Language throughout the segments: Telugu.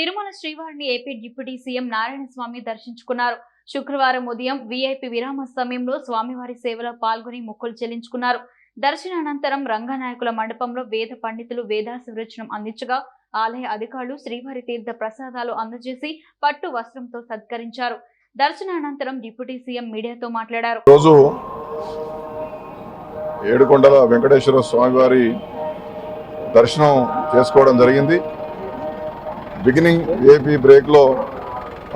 తిరుమల శ్రీవారిని AP deputy CM Narayana Swamy దర్శించుకున్నారు. శుక్రవారం ఉదయం వీఐపీ విరామ సమయంలో స్వామివారి సేవలో పాల్గొని మొక్కులు చెల్లించుకున్నారు. దర్శనానంతరం రంగనాయకుల మండపంలో వేద పండితులు వేదాశివరచనం అందించగా ఆలయ అధికారులు శ్రీవారి తీర్థ ప్రసాదాలు అందజేసి పట్టు వస్త్రంతో సత్కరించారు. దర్శనానంతరం డిప్యూటీ సీఎం మీడియాతో మాట్లాడారు. రోజు ఏడుకొండల వెంకటేశ్వర స్వామివారి దర్శనం చేసుకోవడం జరిగింది. బిగినింగ్ ఏపీ బ్రేక్లో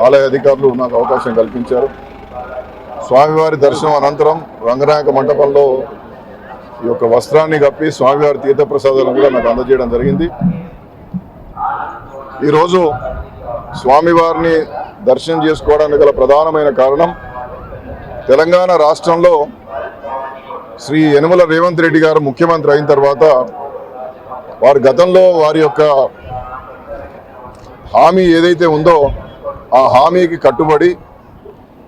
ఆలయ అధికారులు నాకు అవకాశం కల్పించారు. స్వామివారి దర్శనం అనంతరం రంగనాయక మంటపంలో ఈ యొక్క వస్త్రాన్ని కప్పి స్వామివారి తీర్థప్రసాదాలను కూడా నాకు అందజేయడం జరిగింది. ఈరోజు స్వామివారిని దర్శనం చేసుకోవడానికి గల ప్రధానమైన కారణం తెలంగాణ రాష్ట్రంలో శ్రీ యనుమల రేవంత్ రెడ్డి గారు ముఖ్యమంత్రి అయిన తర్వాత వారి గతంలో వారి యొక్క హామీ ఏదైతే ఉందో ఆ హామీకి కట్టుబడి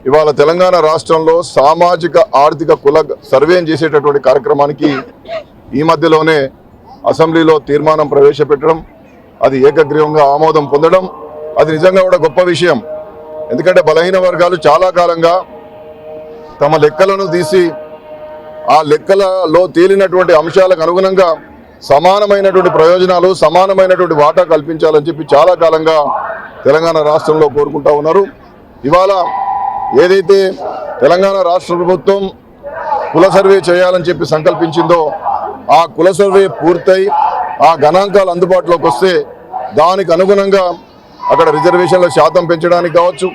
ఇవాళ తెలంగాణ రాష్ట్రంలో సామాజిక ఆర్థిక కుల సర్వేం చేసేటటువంటి కార్యక్రమానికి ఈ మధ్యలోనే అసెంబ్లీలో తీర్మానం ప్రవేశపెట్టడం అది ఏకగ్రీవంగా ఆమోదం పొందడం అది నిజంగా కూడా గొప్ప విషయం. ఎందుకంటే బలహీన వర్గాలు చాలా కాలంగా తమ లెక్కలను తీసి ఆ లెక్కలలో తేలినటువంటి అంశాలకు అనుగుణంగా సమానమైనటువంటి ప్రయోజనాలు సమానమైనటువంటి వాటా కల్పించాలని చెప్పి చాలా కాలంగా తెలంగాణ రాష్ట్రంలో కోరుకుంటా ఉన్నారు. ఇవాళ ఏదైతే తెలంగాణ రాష్ట్ర ప్రభుత్వం కుల సర్వే చేయాలని చెప్పి సంకల్పించిందో ఆ కుల సర్వే పూర్తయి ఆ గణాంకాలు అందుబాటులోకి వస్తే దానికి అనుగుణంగా అక్కడ రిజర్వేషన్ల శాతం పెంచడానికి కావచ్చు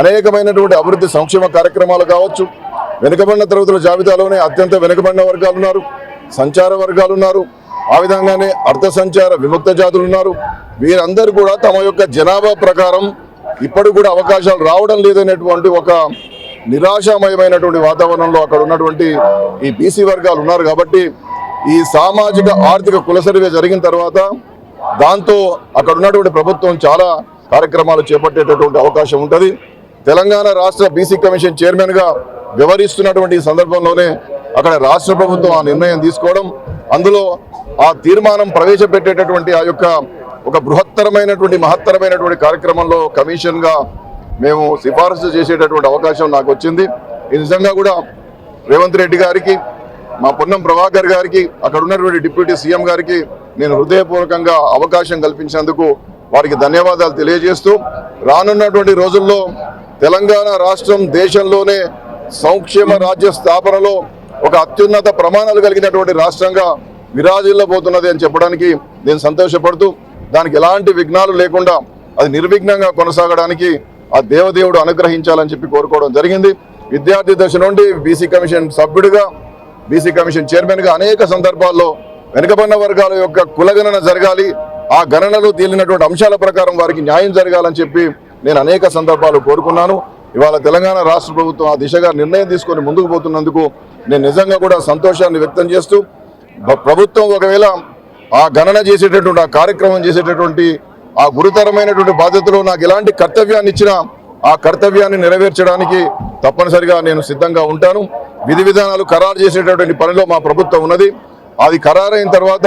అనేకమైనటువంటి అభివృద్ధి సంక్షేమ కార్యక్రమాలు కావచ్చు. వెనుకబడిన తరగతుల జాబితాలోనే అత్యంత వెనుకబడిన వర్గాలు ఉన్నారు సంచార వర్గాలు ఉన్నారు. ఆ విధంగానే అర్థ సంచార విముక్త జాతులు ఉన్నారు. వీరందరూ కూడా తమ యొక్క జనాభా ప్రకారం ఇప్పటికి కూడా అవకాశాలు రావడం లేదనేటువంటి ఒక నిరాశామయమైనటువంటి వాతావరణంలో అక్కడ ఉన్నటువంటి ఈ బీసీ వర్గాలు ఉన్నారు కాబట్టి ఈ సామాజిక ఆర్థిక కులసరిగా జరిగిన తర్వాత దాంతో అక్కడ ఉన్నటువంటి ప్రభుత్వం చాలా కార్యక్రమాలు చేపట్టేటటువంటి అవకాశం ఉంటుంది. తెలంగాణ రాష్ట్ర బీసీ కమిషన్ చైర్మన్గా వ్యవహరిస్తున్నటువంటి ఈ సందర్భంలోనే అక్కడ రాష్ట్ర ప్రభుత్వం ఆ నిర్ణయం తీసుకోవడం అందులో ఆ తీర్మానం ప్రవేశపెట్టేటటువంటి ఆ యొక్క ఒక బృహత్తరమైనటువంటి మహత్తరమైనటువంటి కార్యక్రమంలో కమిషన్గా మేము సిఫారసు చేసేటటువంటి అవకాశం నాకు వచ్చింది ఈ నిజంగా కూడా రేవంత్ రెడ్డి గారికి మా పొన్నం ప్రభాకర్ గారికి అక్కడ ఉన్నటువంటి డిప్యూటీ సీఎం గారికి నేను హృదయపూర్వకంగా అవకాశం కల్పించినందుకు వారికి ధన్యవాదాలు తెలియజేస్తూ రానున్నటువంటి రోజుల్లో తెలంగాణ రాష్ట్రం దేశంలోనే సంక్షేమ రాజ్య స్థాపనలో ఒక అత్యున్నత ప్రమాణాలు కలిగినటువంటి రాష్ట్రంగా విరాజిల్లబోతున్నది అని చెప్పడానికి నేను సంతోషపడుతూ దానికి ఎలాంటి విఘ్నాలు లేకుండా అది నిర్విఘ్నంగా కొనసాగడానికి ఆ దేవదేవుడు అనుగ్రహించాలని చెప్పి కోరుకోవడం జరిగింది. విద్యార్థి దశ నుండి బీసీ కమిషన్ సభ్యుడిగా బీసీ కమిషన్ చైర్మన్గా అనేక సందర్భాల్లో వెనుకబడిన వర్గాల యొక్క కులగణన జరగాలి ఆ గణనలో తేలినటువంటి అంశాల ప్రకారం వారికి న్యాయం జరగాలని చెప్పి నేను అనేక సందర్భాలు కోరుకున్నాను. ఇవాళ తెలంగాణ రాష్ట్ర ప్రభుత్వం ఆ దిశగా నిర్ణయం తీసుకొని ముందుకు పోతున్నందుకు నేను నిజంగా కూడా సంతోషాన్ని వ్యక్తం చేస్తూ ప్రభుత్వం ఒకవేళ ఆ గణన చేసేటటువంటి ఆ కార్యక్రమం చేసేటటువంటి ఆ గురుతరమైనటువంటి బాధ్యతలో నాకు ఎలాంటి కర్తవ్యాన్ని ఇచ్చినా ఆ కర్తవ్యాన్ని నెరవేర్చడానికి తప్పనిసరిగా నేను సిద్ధంగా ఉంటాను. విధి విధానాలు ఖరారు చేసేటటువంటి పనిలో మా ప్రభుత్వం ఉన్నది. అది ఖరారైన తర్వాత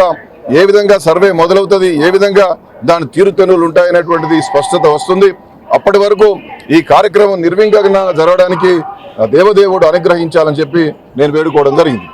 ఏ విధంగా సర్వే మొదలవుతుంది ఏ విధంగా దాని తీరుతెన్నులు ఉంటాయనేటువంటిది స్పష్టత వస్తుంది. అప్పటి వరకు ఈ కార్యక్రమం నిర్విఘ్నంగా జరగడానికి దేవదేవుడు అనుగ్రహించాలని చెప్పి నేను వేడుకోవడం జరిగింది.